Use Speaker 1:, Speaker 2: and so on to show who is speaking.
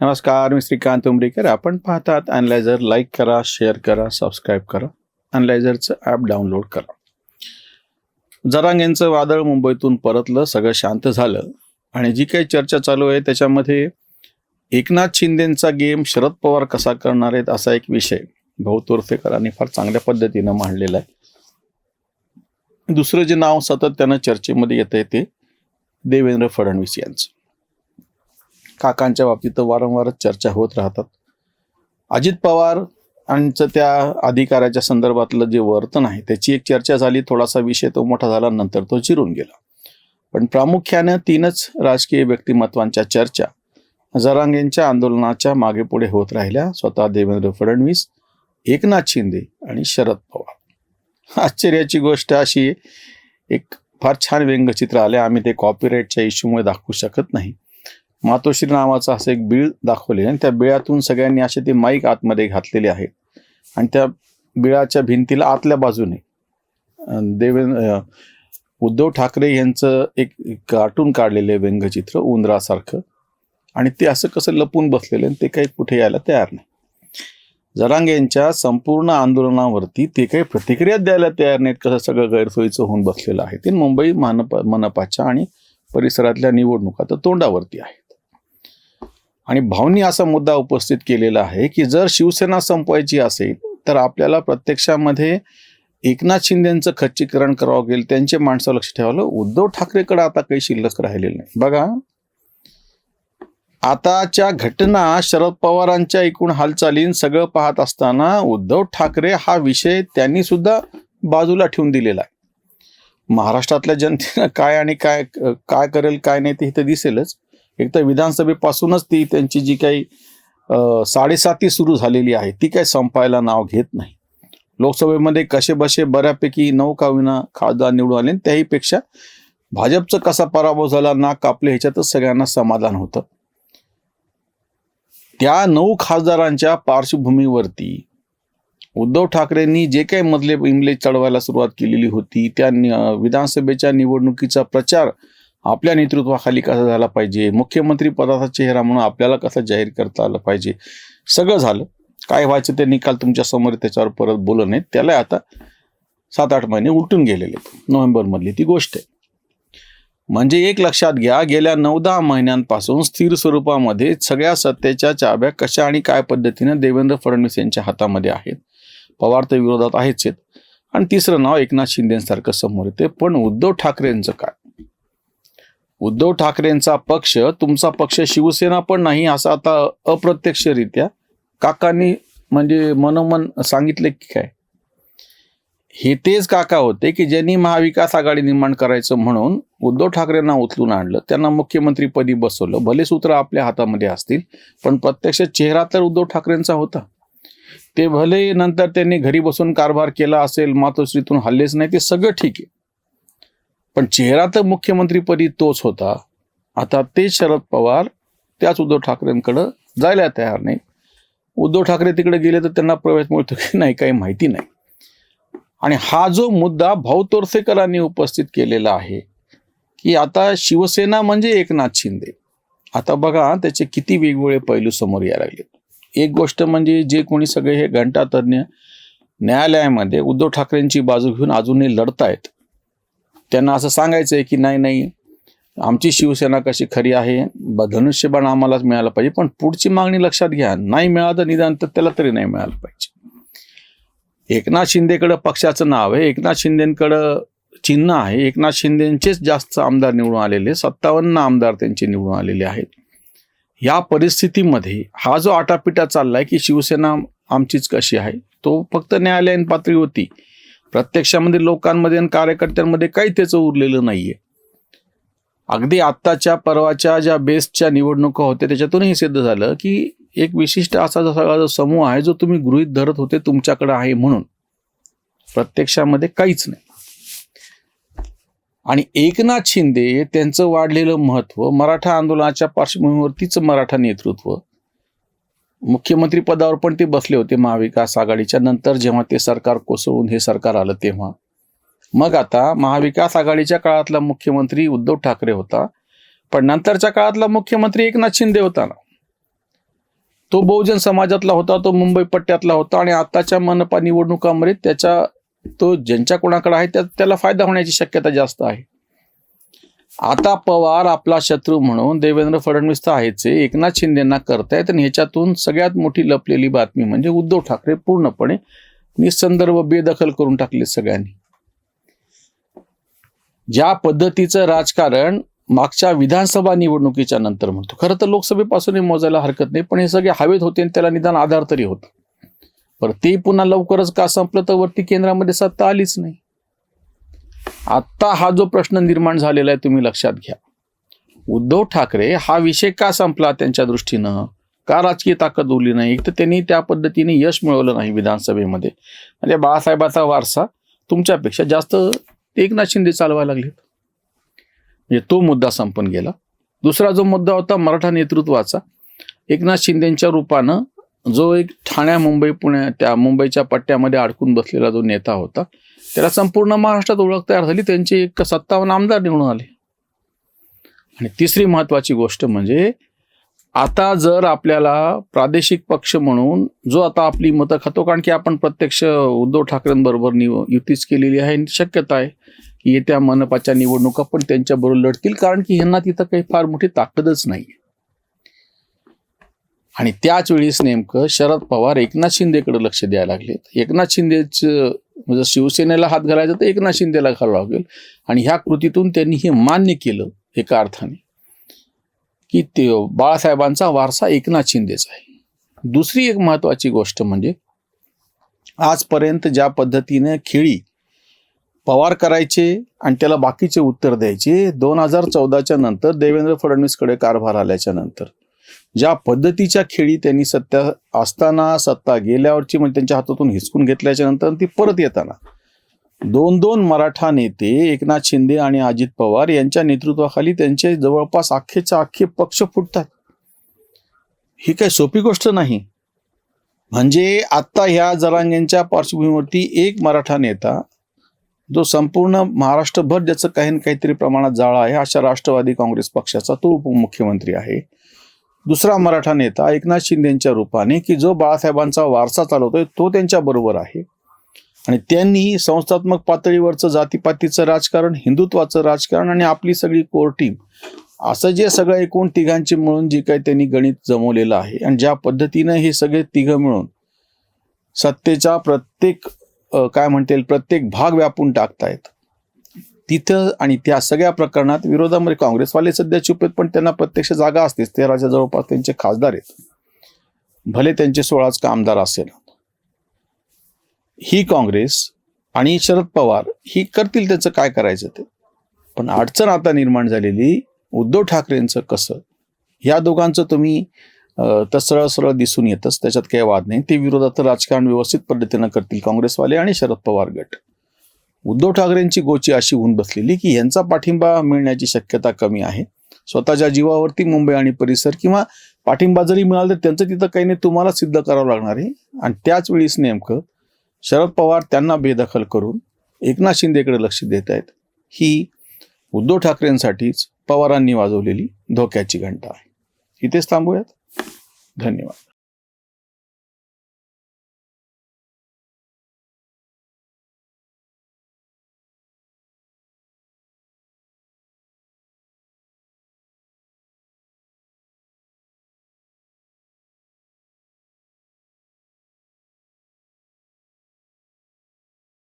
Speaker 1: नमस्कार मी श्रीकांत उमरीकर. आपण पाहतात अनलायझर लाईक करा शेअर करा सबस्क्राईब करा. अनलायझरचं ॲप डाउनलोड करा. जरांग यांचं वादळ मुंबईतून परतलं सगळं शांत झालं. आणि जी काही चर्चा चालू आहे त्याच्यामध्ये एकनाथ शिंदेंचा गेम शरद पवार कसा करणार आहेत असा एक विषय भाऊ तोरफेकरांनी फार चांगल्या पद्धतीनं मांडलेला आहे. दुसरं जे नाव सातत्यानं चर्चेमध्ये येतं ते देवेंद्र फडणवीस यांचं. काकांच्या बाबतीत तर वारंवारच चर्चा होत राहतात. अजित पवार यांचं त्या अधिकाऱ्याच्या संदर्भातलं जे वर्तन आहे त्याची एक चर्चा झाली थोडासा विषय तो मोठा झाला नंतर तो चिरून गेला. पण प्रामुख्यानं तीनच राजकीय व्यक्तिमत्वांच्या चर्चा जरांगेंच्या आंदोलनाच्या मागे पुढे होत राहिल्या. स्वतः देवेंद्र फडणवीस एकनाथ शिंदे आणि शरद पवार. आश्चर्याची गोष्ट अशी एक फार छान व्यंगचित्र आले आम्ही ते कॉपीराईटच्या इश्यूमुळे दाखवू शकत नाही. मातोश्री नावाचा असं एक बिळ दाखवले आणि त्या बिळातून सगळ्यांनी असे ते माईक आतमध्ये घातलेले आहेत. आणि त्या बिळाच्या भिंतीला आतल्या बाजूने देवेंद्र उद्धव ठाकरे यांचं एक कार्टून काढलेले व्यंगचित्र उंदरासारखं. आणि ते असं कसं लपून बसलेलं आणि ते काही कुठे यायला तयार नाही. जरांगे यांच्या संपूर्ण आंदोलनावरती ते काही प्रतिक्रिया द्यायला तयार नाहीत कसं सगळं गैरसोयीचं होऊन बसलेलं आहे. ते मुंबई महानपा मनपाच्या आणि परिसरातल्या निवडणुका तर तोंडावरती आहे आणि भाऊंनी असा मुद्दा उपस्थित केलेला आहे की जर शिवसेना संपवायची असेल तर आपल्याला प्रत्यक्षामध्ये एकनाथ शिंदेचं खच्चीकरण करावं लागेल त्यांचे माणसं लक्ष ठेवायला उद्धव ठाकरेकडे आता काही शिल्लक राहिलेलं नाही. बघा आताच्या घटना शरद पवारांच्या एकूण हालचालीन सगळं पाहत असताना उद्धव ठाकरे हा विषय त्यांनी सुद्धा बाजूला ठेवून दिलेला आहे. महाराष्ट्रातल्या जनतेनं काय आणि काय काय करेल काय नाही ते इथं दिसेलच. एक तर विधानसभेपासूनच ती त्यांची जी काही साडेसाती सुरू झालेली आहे ती काय संपायला नाव घेत नाही. लोकसभेमध्ये कसे बसे बऱ्यापैकी नऊ का विना खासदार निवडून आले त्याही त्याहीपेक्षा भाजपचा कसा पराभव झाला नाक कापले ह्याच्यातच सगळ्यांना समाधान होतं. त्या नऊ खासदारांच्या पार्श्वभूमीवरती उद्धव ठाकरेंनी जे काही मधले इमले चढवायला सुरुवात केलेली होती त्या विधानसभेच्या निवडणुकीचा प्रचार आपल्या नेतृत्वाखाली कसा झाला पाहिजे? मुख्यमंत्री पदाचा चेहरा म्हणून आपल्याला कसं जाहीर करता आलं पाहिजे? सगळं झालं. काय व्हायचं ते निकाल तुमच्यासमोर त्याच्यावर परत बोलत नाहीत त्याला आता सात आठ महिने उलटून गेलेले नोव्हेंबरमधली ती गोष्ट आहे. म्हणजे एक लक्षात घ्या गेल्या नऊ दहा महिन्यांपासून स्थिर स्वरूपामध्ये सगळ्या सत्तेच्या चाब्या कशा आणि काय पद्धतीने देवेंद्र फडणवीस यांच्या हातामध्ये आहेत. पवार तर विरोधात आहेच आहेत. आणि तिसरं नाव एकनाथ शिंदेसारखं समोर येते. पण उद्धव ठाकरेंचं काय? उद्धव ठाकरेंचा पक्ष तुमचा पक्ष शिवसेना पण नाही असं आता अप्रत्यक्षरित्या. काकांनी म्हणजे मनोमन सांगितले की काय? हे तेच काका होते की ज्यांनी महाविकास आघाडी निर्माण करायचं म्हणून उद्धव ठाकरेंना उचलून आणलं. त्यांना मुख्यमंत्रीपदी बसवलं. भले सूत्र आपल्या हातामध्ये असतील पण प्रत्यक्ष चेहरा तर उद्धव ठाकरेंचा होता. ते भले नंतर त्यांनी घरी बसून कारभार केला असेल मातोश्रीतून हल्लेच नाही ते सगळं ठीक आहे. पण चेहरा तर मुख्यमंत्रीपदी तोच होता. आता ते शरद पवार त्याच उद्धव ठाकरेंकडं जायला तयार नाही. उद्धव ठाकरे तिकडे गेले तर त्यांना प्रवेश मिळतो की नाही काही माहिती नाही. आणि हा जो मुद्दा भाऊ तोरसेकरांनी उपस्थित केलेला आहे की आता शिवसेना म्हणजे एकनाथ शिंदे. आता बघा त्याचे किती वेगवेगळे पैलू समोर यायला लागले. एक गोष्ट म्हणजे जे कोणी सगळे हे घंटातज्ञ न्यायालयामध्ये उद्धव ठाकरेंची बाजू घेऊन अजूनही लढतायत त्यांना असं सांगायचं आहे की नाही नाही आमची शिवसेना कशी खरी आहे ब- धनुष्यबाण आम्हालाच मिळालं पाहिजे पण पुढची मागणी लक्षात घ्या. नाही मिळालं निदान तर त्याला तरी नाही मिळालं पाहिजे. एकनाथ शिंदेकडं पक्षाचं नाव आहे एकनाथ शिंदेकडं चिन्ह आहे एकनाथ शिंदेचेच जास्त आमदार निवडून आलेले सत्तावन्न आमदार त्यांचे निवडून आलेले आहेत. या परिस्थितीमध्ये हा जो आटापिटा चाललाय की शिवसेना आमचीच कशी आहे तो फक्त न्यायालयीन पातळी होती प्रत्यक्षामध्ये लोकांमध्ये आणि कार्यकर्त्यांमध्ये काही त्याचं उरलेलं नाहीये. अगदी आत्ताच्या परवाच्या ज्या बेस्टच्या निवडणुका होत्या त्याच्यातूनही सिद्ध झालं की एक विशिष्ट असा जो सगळा जो समूह आहे जो तुम्ही गृहीत धरत होते तुमच्याकडे आहे म्हणून. प्रत्यक्षामध्ये काहीच नाही. आणि एकनाथ शिंदे त्यांचं वाढलेलं महत्त्व मराठा आंदोलनाच्या पार्श्वभूमीवरतीच मराठा नेतृत्व मुख्यमंत्री पदावर पण ते बसले होते महाविकास आघाडीच्या. नंतर जेव्हा ते सरकार कोसळून हे सरकार आलं तेव्हा. मग आता महाविकास आघाडीच्या काळातला मुख्यमंत्री उद्धव ठाकरे होता. पण नंतरच्या काळातला मुख्यमंत्री एकनाथ शिंदे होता ना. तो बहुजन समाजातला होता तो मुंबई पट्ट्यातला होता आणि आताच्या मनपा निवडणुकामध्ये त्याच्या तो ज्यांच्या कोणाकडे आहे त्या त्याला फायदा होण्याची शक्यता जास्त आहे. आता पवार आपला शत्रू म्हणून देवेंद्र फडणवीस तर आहेच एकनाथ शिंदेना करतायत आणि ह्याच्यातून सगळ्यात मोठी लपलेली बातमी म्हणजे उद्धव ठाकरे पूर्णपणे निसंदर्भ बेदखल करून टाकले सगळ्यांनी. ज्या पद्धतीचं राजकारण मागच्या विधानसभा निवडणुकीच्या नंतर म्हणतो. खरं तर लोकसभेपासूनही मोजायला हरकत नाही पण हे सगळे हवेत होते आणि त्याला निदान आधार तरी होता. पर ते पुन्हा लवकरच का संपलं? तर वरती केंद्रामध्ये सत्ता आलीच नाही. आत्ता हा जो प्रश्न निर्माण झालेला आहे तुम्ही लक्षात घ्या. उद्धव ठाकरे हा विषय का संपला त्यांच्या दृष्टीनं? का राजकीय ताकद उरली नाही? एक तर त्यांनी त्या पद्धतीने यश मिळवलं नाही विधानसभेमध्ये. म्हणजे बाळासाहेबाचा वारसा तुमच्यापेक्षा जास्त एकनाथ शिंदे चालवायला लागले म्हणजे तो मुद्दा संपून गेला. दुसरा जो मुद्दा होता मराठा नेतृत्वाचा. एकनाथ शिंदेच्या रूपानं जो एक ठाण्या मुंबई पुण्या त्या मुंबईच्या पट्ट्यामध्ये अडकून बसलेला जो नेता होता त्याला संपूर्ण महाराष्ट्रात ओळख तयार झाली. त्यांचे एक सत्तावन्न आमदार निवडून आले. आणि तिसरी महत्वाची गोष्ट म्हणजे आता जर आपल्याला प्रादेशिक पक्ष म्हणून जो आता आपली मतं खातो कारण की आपण प्रत्यक्ष उद्धव ठाकरेंबरोबर निव युतीच केलेली आहे शक्यता आहे की येत्या मनपाच्या निवडणुका पण त्यांच्याबरोबर लढतील कारण की ह्यांना तिथं काही फार मोठी ताकदच नाही आणि त्याच वेळेस नेमकं शरद पवार एकनाथ शिंदेकडे लक्ष द्यायला लागलेत एकनाथ शिंदेच म्हणजे शिवसेनेला हात घालायचा तर एकनाथ शिंदेला घालावं लागेल. आणि ह्या कृतीतून त्यांनी हे मान्य केलं एका अर्थाने. की ते बाळासाहेबांचा वारसा एकनाथ शिंदेचा आहे. दुसरी एक महत्वाची गोष्ट म्हणजे आजपर्यंत ज्या पद्धतीने खेळी पवार करायचे आणि त्याला बाकीचे उत्तर द्यायचे दोन हजार चौदाच्या नंतर देवेंद्र फडणवीसकडे कारभार आल्याच्यानंतर ज्या पद्धतीच्या खेळी त्यांनी सत्ता असताना सत्ता गेल्यावरची म्हणजे त्यांच्या हातातून हिसकून घेतल्याच्या नंतर ती परत येताना. दोन दोन मराठा नेते एकनाथ शिंदे आणि अजित पवार यांच्या नेतृत्वाखाली त्यांचे जवळपास अख्खेच्या अख्खे पक्ष फुटतात. ही काही सोपी गोष्ट नाही. म्हणजे आता ह्या जरांगेंच्या पार्श्वभूमीवरती एक मराठा नेता जो संपूर्ण महाराष्ट्रभर ज्याचं काही ना काहीतरी प्रमाणात जाळा आहे अशा राष्ट्रवादी काँग्रेस पक्षाचा तो उपमुख्यमंत्री आहे. दुसरा मराठा नेता एकनाथ शिंदेच्या रूपाने की जो बाळासाहेबांचा वारसा चालवतोय तो त्यांच्या बरोबर आहे. आणि त्यांनी संस्थात्मक पातळीवरचं जातीपातीचं राजकारण हिंदुत्वाचं राजकारण आणि आपली सगळी कोर टीम असं जे सगळं एकूण तिघांचे मिळून जे काही त्यांनी गणित जमवलेलं आहे आणि ज्या पद्धतीनं हे सगळे तिघं मिळून सत्तेचा प्रत्येक काय म्हणता येईल प्रत्येक भाग व्यापून टाकतायत तिथं आणि त्या सगळ्या प्रकरणात विरोधामध्ये काँग्रेसवाले सध्या चुप आहेत पण त्यांना प्रत्यक्ष जागा असतेच. तेराच्या जवळपास त्यांचे खासदार आहेत. भले त्यांचे सोळाच का आमदार असेल. ही काँग्रेस आणि शरद पवार ही करतील त्याचं काय करायचं ते? पण अडचण आता निर्माण झालेली उद्धव ठाकरेंचं कसं? या दोघांचं तुम्ही तर सरळ सरळ दिसून येतच. त्याच्यात काही वाद नाही. ते विरोधात राजकारण व्यवस्थित पद्धतीनं करतील काँग्रेसवाले आणि शरद पवार गट. उद्धव ठाकरेंची गोची अशी होऊन बसलेली की यांचा पाठिंबा मिळण्याची शक्यता कमी आहे. स्वतःच्या जीवावरती मुंबई आणि परिसर किंवा पाठिंबा जरी मिळाला तर त्यांचं तिथं काही नाही तुम्हाला सिद्ध करावं लागणार आहे. आणि त्याचवेळीच नेमकं शरद पवार त्यांना बेदखल करून एकनाथ शिंदेकडे लक्ष देत आहेत. ही उद्धव ठाकरेंसाठीच पवारांनी वाजवलेली धोक्याची घंटा आहे. इथेच थांबूयात. धन्यवाद.